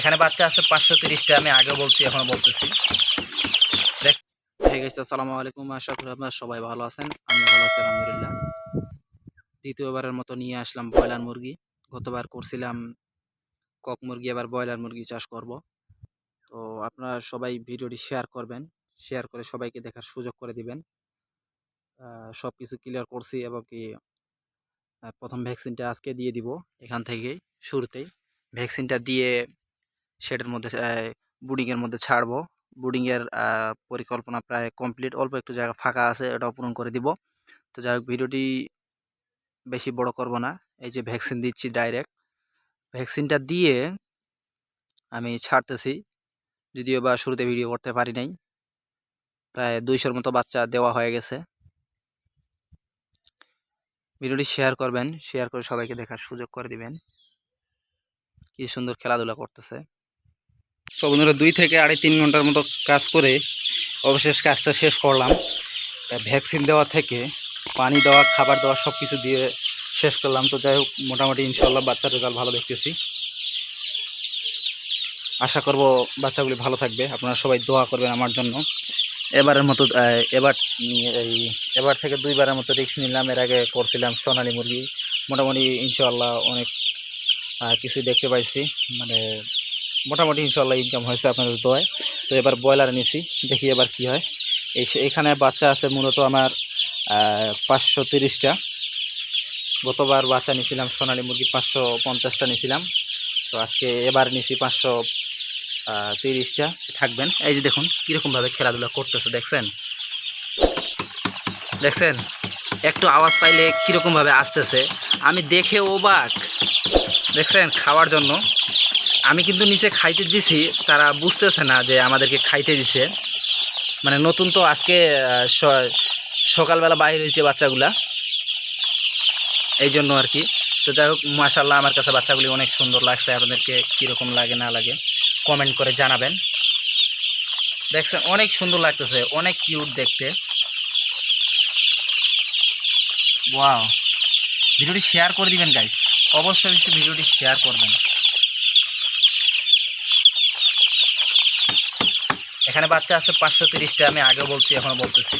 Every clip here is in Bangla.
এখানে বাচ্চা আছে পাঁচশো তিরিশটা, আমি আগে বলছি, এখনও বলতেছি। দেখ আসসালামু আলাইকুম। আশা করি আপনারা সবাই ভালো আছেন। আমি ভালো আছি, আলহামদুলিল্লাহ। দ্বিতীয়বারের মতো নিয়ে আসলাম ব্রয়লার মুরগি। গতবার করছিলাম কক মুরগি, এবার ব্রয়লার মুরগি চাষ করব। তো আপনারা সবাই ভিডিওটি শেয়ার করবেন। শেয়ার করে সবাইকে দেখার সুযোগ করে দিবেন। সব কিছু ক্লিয়ার করছি এবং কি প্রথম ভ্যাকসিনটা আজকে দিয়ে দিব এখান থেকেই, শুরুতেই। ভ্যাকসিনটা দিয়ে শেডের মধ্যে বুডিংয়ের মধ্যে ছাড়বো। বুডিংয়ের পরিকল্পনা প্রায় কমপ্লিট। অল্প একটু জায়গা ফাঁকা আছে এটাও পূরণ করে দিব। তো যাই হোক, ভিডিওটি বেশি বড় করব না। এই যে ভ্যাকসিন দিচ্ছি ডাইরেক্ট। ভ্যাকসিনটা দিয়ে আমি ছাড়তেছি। যদিও বা শুরুতে ভিডিও করতে পারি নাই। প্রায় দুইশোর মতো বাচ্চা দেওয়া হয়ে গেছে। ভিডিওটি শেয়ার করবেন। শেয়ার করে সবাইকে দেখার সুযোগ করে দিবেন। কি সুন্দর খেলাধুলা করতেছে। সব বন্ধুরা দুই থেকে আড়াই তিন ঘণ্টার মতো কাজ করে অবশেষ কাজটা শেষ করলাম। ভ্যাকসিন দেওয়া থেকে পানি দেওয়া, খাবার দেওয়া সব কিছু দিয়ে শেষ করলাম। তো যাই হোক, মোটামুটি ইনশাল্লাহ বাচ্চার রেজাল্ট ভালো দেখতেছি। আশা করব বাচ্চাগুলি ভালো থাকবে। আপনারা সবাই দোয়া করবেন আমার জন্য। এবারের মতো এবার এই, এবার থেকে দুইবারের মতো রিস্ক নিলাম। এর আগে করছিলাম সোনালী মুরগি। মোটামুটি ইনশাল্লাহ অনেক কিছুই দেখতে পাইছি। মানে মোটামুটি ইনশাল্লাহ ইনকাম হয়েছে আপনাদের দোয়ায়। তো এবার ব্রয়লার নিছি দেখি এবার কি হয়। এই এখানে বাচ্চা আছে মূলত আমার পাঁচশো তিরিশটা। গতবার বাচ্চা নিয়েছিলাম, সোনালী মুরগি পাঁচশো পঞ্চাশটা নিয়েছিলাম। তো আজকে এবার নিছি পাঁচশো তিরিশটা। থাকবেন। এই যে দেখুন, কীরকমভাবে খেলাধুলা করতেছে, দেখছেন? দেখছেন? একটু আওয়াজ পাইলে কীরকমভাবে আসতেছে। আমি দেখে অবাক। দেখছেন? খাওয়ার জন্য। আমি কিন্তু নিচে খাইতে দিছি, তারা বুঝতেছে না যে আমাদেরকে খাইতে দিছে। মানে নতুন তো আজকে সকালবেলা বাইরে হয়েছে বাচ্চাগুলা। এই জন্য আর কি তো যাই হোক মাশাল্লাহ আমার কাছে বাচ্চাগুলি অনেক সুন্দর লাগছে। আপনাদেরকে কীরকম লাগে, না লাগে কমেন্ট করে জানাবেন। দেখছেন, অনেক সুন্দর লাগতেছে, অনেক কিউট দেখতে। ওয়াও ভিডিওটি শেয়ার করে দিবেন গাইস অবশ্যই ভিডিওটি শেয়ার করবেন। এখানে বাচ্চা আছে পাঁচশো তিরিশটা, আমি আগে বলছি, এখনও বলতেছি।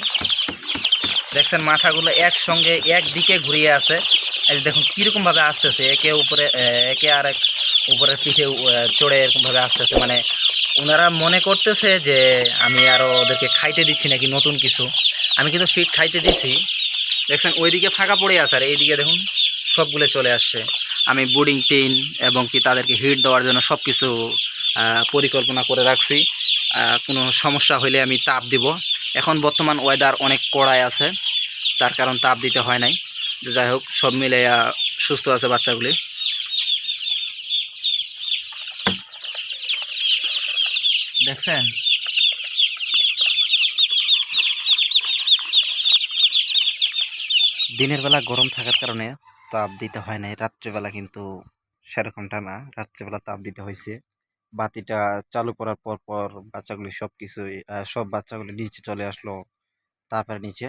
দেখছেন, মাথাগুলো একসঙ্গে একদিকে ঘুরিয়ে আছে। এই যে দেখুন, কীরকমভাবে আসতেছে, একে উপরে একে আর এক উপরের পিঠে চড়ে এরকমভাবে আসতেছে। মানে ওনারা মনে করতেছে যে আমি আরও ওদেরকে খাইতে দিচ্ছি নাকি নতুন কিছু। আমি কিন্তু ফিট খাইতে দিছি। দেখছেন, ওইদিকে ফাঁকা পড়ে আছে, আর এইদিকে দেখুন, সবগুলো চলে আসছে। আমি বোর্ডিং টিন এবং কি তাদেরকে হিট দেওয়ার জন্য সব কিছু পরিকল্পনা করে রাখছি। কোনো সমস্যা হইলে আমি তাপ দিব। এখন বর্তমান ওয়েদার অনেক কড়াই আছে, তার কারণ তাপ দিতে হয় নাই। যাই হোক, সব মিলে সুস্থ আছে বাচ্চাগুলি। দেখছেন? দিনের বেলা গরম থাকার কারণে তাপ দিতে হয় নাই, রাত্রিবেলা কিন্তু সেরকমটা না, রাত্রিবেলা তাপ দিতে হয়েছে। বাতিটা চালু করার পর পর বাচ্চাগুলি সব কিছুই সব বাচ্চাগুলি নিচে চলে আসলো তাপের নিচে।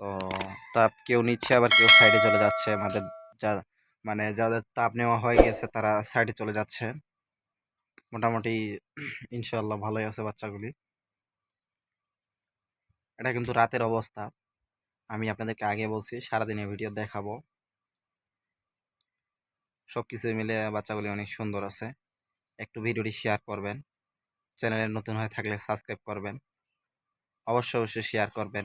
তো তাপ কেউ নিচ্ছে, আবার কেউ সাইডে চলে যাচ্ছে। আমাদের যা মানে যাদের তাপ নেওয়া হয়ে গেছে তারা সাইডে চলে যাচ্ছে। মোটামুটি ইনশাল্লাহ ভালোই আছে বাচ্চাগুলি। এটা কিন্তু রাতের অবস্থা। আমি আপনাদেরকে আগে বলছি, সারাদিনের ভিডিও দেখাবো। সব কিছু মিলে বাচ্চাগুলি অনেক সুন্দর আছে। একটু ভিডিওটি শেয়ার করবেন। চ্যানেলে নতুন হয়ে থাকলে সাবস্ক্রাইব করবেন। অবশ্যই অবশ্যই শেয়ার করবেন।